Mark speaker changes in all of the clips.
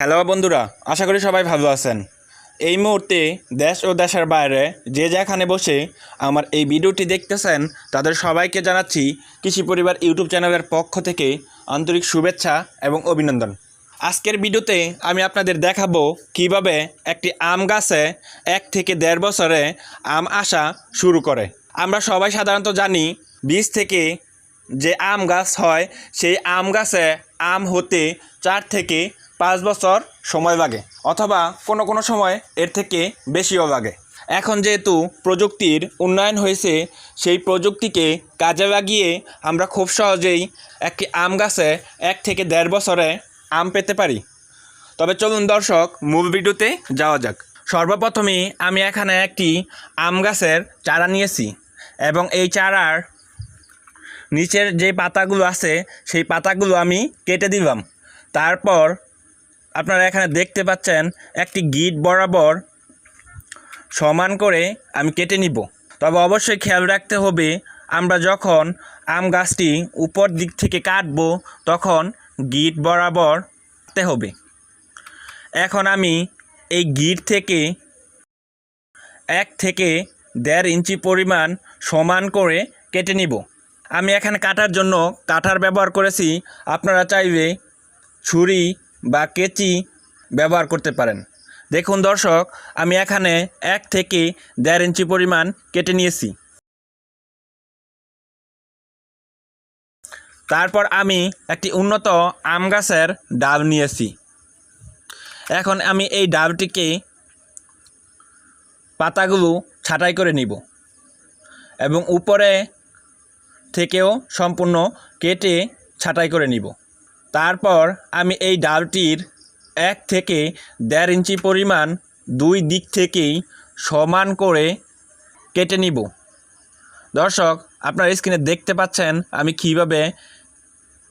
Speaker 1: Hello বন্ধুরা, আশা করি সবাই ভালো আছেন। এই মুহূর্তে দেশ ও দেশের বাইরে যে যেখানে বসে আমার এই ভিডিওটি দেখতেছেন, তাদের সবাইকে জানাচ্ছি কৃষি পরিবার ইউটিউব চ্যানেলের পক্ষ থেকে আন্তরিক শুভেচ্ছা এবং অভিনন্দন। আজকের ভিডিওতে আমি আপনাদের দেখাবো কীভাবে একটি আম গাছে এক থেকে দেড় বছরে আম আসা শুরু করে। আমরা সবাই সাধারণত জানি বীজ থেকে যে আম গাছ হয়, সেই আম গাছে আম হতে চার থেকে পাঁচ বছর সময় লাগে অথবা কোনো কোনো সময় এর থেকে বেশিও লাগে এখন যেহেতু প্রযুক্তির উন্নয়ন হয়েছে, সেই প্রযুক্তিকে কাজে লাগিয়ে আমরা খুব সহজেই একটি আম গাছে এক থেকে দেড় বছরে আম পেতে পারি। তবে চলুন দর্শক, মূল ভিডিওতে যাওয়া যাক। সর্বপ্রথমে আমি এখানে একটি আম গাছের চারা নিয়েছি এবং এই চারার নিচের যে পাতাগুলো আছে, সেই পাতাগুলো আমি কেটে দিলাম। তারপর আপনারা এখানে দেখতে পাচ্ছেন একটি গিট বরাবর সমান করে আমি কেটে নিব। তবে অবশ্যই খেয়াল রাখতে হবে, আমরা যখন আম গাছটি উপর দিক থেকে কাটবো, তখন গিট বরাবর কাটতে হবে। এখন আমি এই গিট থেকে এক থেকে দেড় ইঞ্চি পরিমাণ সমান করে কেটে নিব। আমি এখানে কাটার জন্য কাটার ব্যবহার করেছি। আপনারা চাইবে ছুরি বা কেচি ব্যবহার করতে পারেন। দেখুন দর্শক, আমি এখানে এক থেকে দেড় ইঞ্চি পরিমাণ কেটে নিয়েছি। তারপর আমি একটি উন্নত আম গাছের ডাব নিয়েছি। এখন আমি এই ডাবটিকে পাতাগুলো ছাঁটাই করে নিব এবং উপরে থেকেও সম্পূর্ণ কেটে ছাঁটাই করে নিব। তারপর আমি এই ডালটির এক থেকে দেড় ইঞ্চি পরিমাণ দুই দিক থেকেই সমান করে কেটে নিব। দর্শক, আপনার স্ক্রিনে দেখতে পাচ্ছেন আমি কীভাবে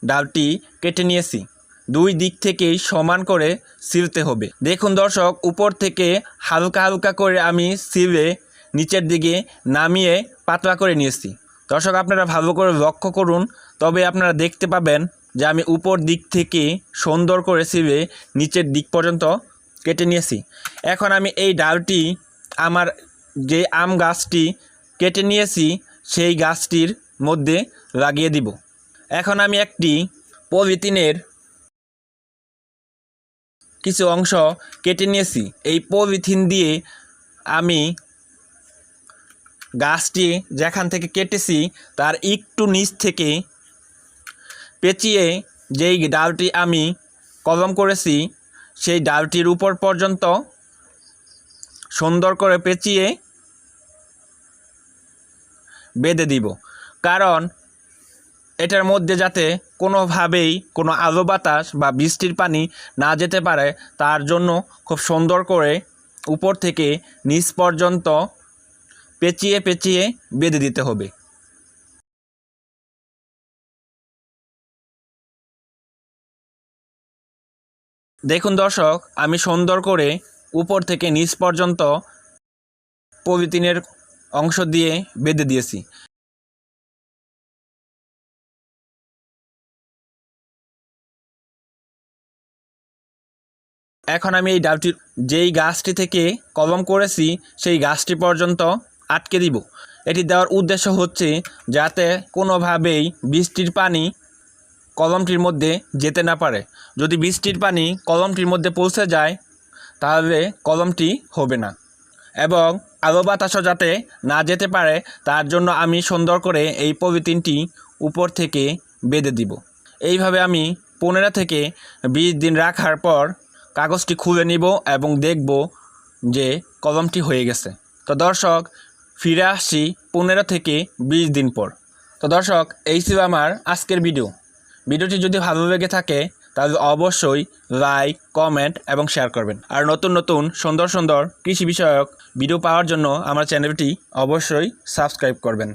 Speaker 1: ডালটি কেটে নিয়েছি। দুই দিক থেকেই সমান করে সিলতে হবে। দেখুন দর্শক, উপর থেকে হালকা হালকা করে আমি সিলে নিচের দিকে নামিয়ে পাতলা করে নিয়েছি। দর্শক, আপনারা ভালো করে লক্ষ্য করুন। তবে আপনারা দেখতে পাবেন যে আমি উপর দিক থেকে সুন্দর করে সিলে নিচের দিক পর্যন্ত কেটে নিয়েছি। এখন আমি এই ডালটি, আমার যে আম গাছটি কেটে নিয়েছি, সেই গাছটির মধ্যে লাগিয়ে দিব। এখন আমি একটি পলিথিনের কিছু অংশ কেটে নিয়েছি। এই পলিথিন দিয়ে আমি গাছটি যেখান থেকে কেটেছি, তার একটু নিচ থেকে পেঁচিয়ে যেই ডালটি আমি কলম করেছি, সেই ডালটির উপর পর্যন্ত সুন্দর করে পেঁচিয়ে বেঁধে দিব। কারণ এটার মধ্যে যাতে কোনোভাবেই কোনো আলো বাতাস বা বৃষ্টির পানি না যেতে পারে, তার জন্য খুব সুন্দর করে উপর থেকে নিচ পর্যন্ত পেঁচিয়ে পেঁচিয়ে বেঁধে দিতে হবে। দেখুন দর্শক, আমি সুন্দর করে উপর থেকে নিচ পর্যন্ত পলিথিনের অংশ দিয়ে বেঁধে দিয়েছি। এখন আমি এই ডালটির যেই গাছটি থেকে কলম করেছি, সেই গাছটি পর্যন্ত আটকে দিব। এটি দেওয়ার উদ্দেশ্য হচ্ছে যাতে কোনোভাবেই বৃষ্টির পানি কলমটির মধ্যে যেতে না পারে। যদি বৃষ্টির পানি কলমটির মধ্যে পৌঁছে যায়, তাহলে কলমটি হবে না। এবং আলো বাতাসও যাতে না যেতে পারে, তার জন্য আমি সুন্দর করে এই পলিথিনটি উপর থেকে বেঁধে দিব। এইভাবে আমি পনেরো থেকে বিশ দিন রাখার পর কাগজটি খুলে নিব এবং দেখব যে কলমটি হয়ে গেছে। তো দর্শক, ফিরে আসছি পনেরো থেকে বিশ দিন পর। তো দর্শক, এই ছিল আমার আজকের ভিডিও। ভিডিওটি যদি ভালো লেগে থাকে, তাহলে অবশ্যই লাইক কমেন্ট এবং শেয়ার করবেন। আর নতুন নতুন সুন্দর সুন্দর কৃষি বিষয়ক ভিডিও পাওয়ার জন্য আমার চ্যানেলটি অবশ্যই সাবস্ক্রাইব করবেন।